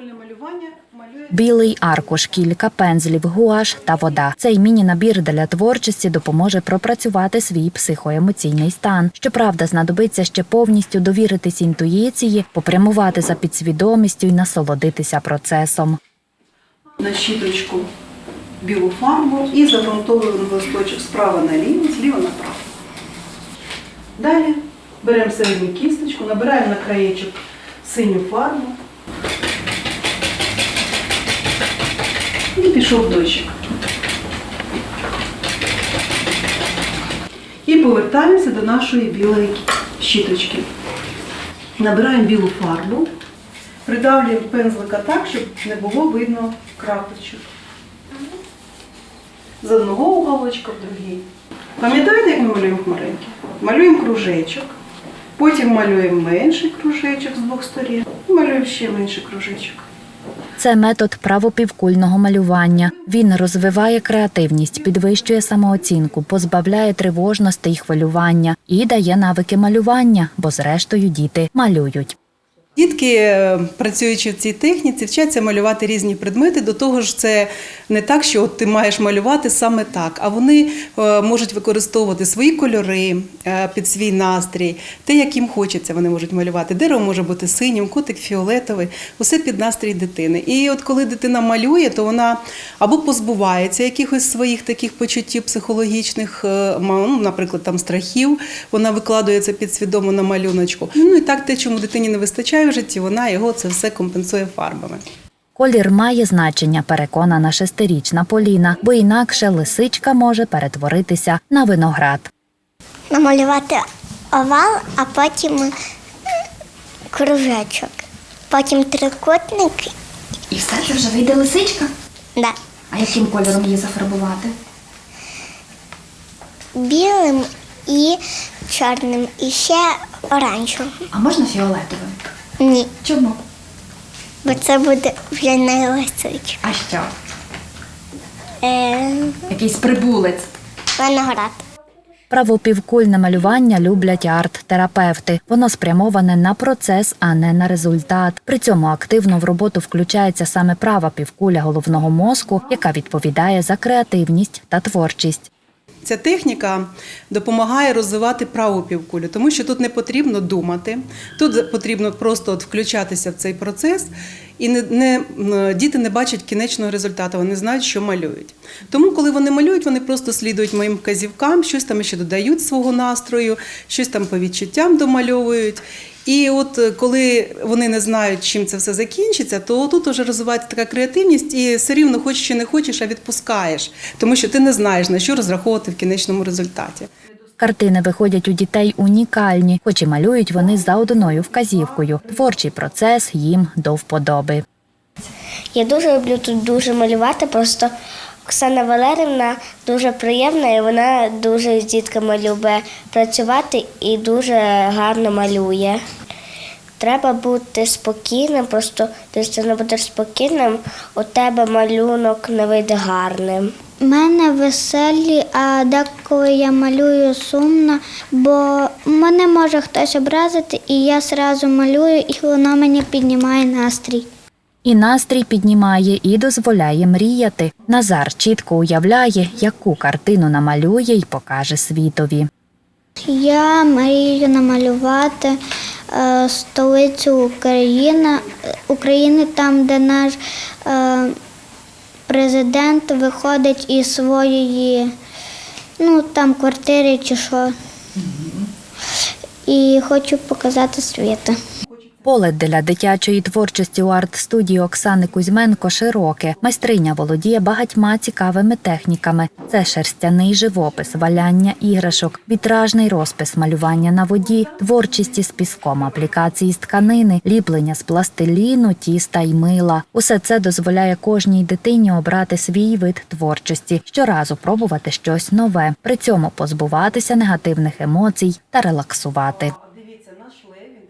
правопівкульне малювання малює Білий аркуш, кілька пензлів, гуаш та вода. Цей міні-набір для творчості допоможе пропрацювати свій психоемоційний стан. Щоправда, знадобиться ще повністю довіритись інтуїції, попрямувати за підсвідомістю і насолодитися процесом. на щіточку білу фарбу і загрунтовуємо листочок справа наліво, зліва направо. Далі беремо середню кісточку, набираємо на краєчок синю фарбу. І пішов дощик. І повертаємося до нашої білої щіточки. Набираємо білу фарбу, придавлюємо пензлика так, щоб не було видно крапочок. З одного уголочка в другий. Пам'ятаєте, як ми малюємо хмаринки? Малюємо кружечок, потім малюємо менший кружечок з двох сторін, і малюємо ще менший кружечок. Це метод правопівкульного малювання. Він розвиває креативність, підвищує самооцінку, позбавляє тривожності і хвилювання і дає навики малювання, бо зрештою діти малюють. Дітки, е, працюючи в цій техніці, вчаться малювати різні предмети. До того ж, це не так, що от ти маєш малювати саме так, а вони е, можуть використовувати свої кольори е, під свій настрій, те, як їм хочеться, вони можуть малювати. Дерево може бути синім, котик фіолетовий, усе під настрій дитини. І от коли дитина малює, то вона або позбувається якихось своїх таких почуттів психологічних, ну, наприклад, там страхів, вона викладує це підсвідомо на малюночку. Ну і так те, чому дитині не вистачає в житті, вона його це все компенсує фарбами. Колір має значення, переконана шестирічна Поліна, бо інакше лисичка може перетворитися на виноград. намалювати овал, а потім кружечок. Потім трикутник. І все це вже вийде лисичка. Да. А яким кольором її зафарбувати? Білим і чорним, і ще оранжевим. А можна фіолетовим? Ні, Чому? бо це буде вже не лисичка. А що? Е, Якийсь прибулець. виноград. Правопівкульне малювання люблять арт-терапевти. Воно спрямоване на процес, а не на результат. При цьому активно в роботу включається саме права півкуля головного мозку, яка відповідає за креативність та творчість. Ця техніка допомагає розвивати праву півкулю, тому що тут не потрібно думати, тут потрібно просто от включатися в цей процес, і не, не, діти не бачать кінечного результату, вони знають, що малюють. Тому, коли вони малюють, вони просто слідують моїм вказівкам, щось там ще додають свого настрою, щось там по відчуттям домальовують. І от е, коли вони не знають, чим це все закінчиться, то тут вже розвивається така креативність, і все рівно хочеш чи не хочеш, а відпускаєш, тому що ти не знаєш на що розраховувати в кінечному результаті. Картини виходять у дітей унікальні, хоч і малюють вони за одною вказівкою. Творчий процес їм до вподоби. Я дуже люблю тут дуже малювати, просто Оксана Валерівна дуже приємна і вона дуже з дітками любить працювати і дуже гарно малює. Треба бути спокійним, просто ти не будеш спокійним, у тебе малюнок не вийде гарним. У мене веселі, а деколи я малюю сумно, бо мене може хтось образити, і я зразу малюю, і воно мені піднімає настрій. І настрій піднімає і дозволяє мріяти. Назар чітко уявляє, яку картину намалює і покаже світові. Я мрію намалювати е, столицю України, України, там, де наш е, президент виходить із своєї ну, там, квартири чи що. І хочу показати світу. Поле для дитячої творчості у арт-студії Оксани Кузьменко широке. Майстриня володіє багатьма цікавими техніками. Це шерстяний живопис, валяння іграшок, вітражний розпис, малювання на воді, творчість із піском, аплікації з тканини, ліплення з пластиліну, тіста й мила. Усе це дозволяє кожній дитині обрати свій вид творчості, щоразу пробувати щось нове, при цьому позбуватися негативних емоцій та релаксувати.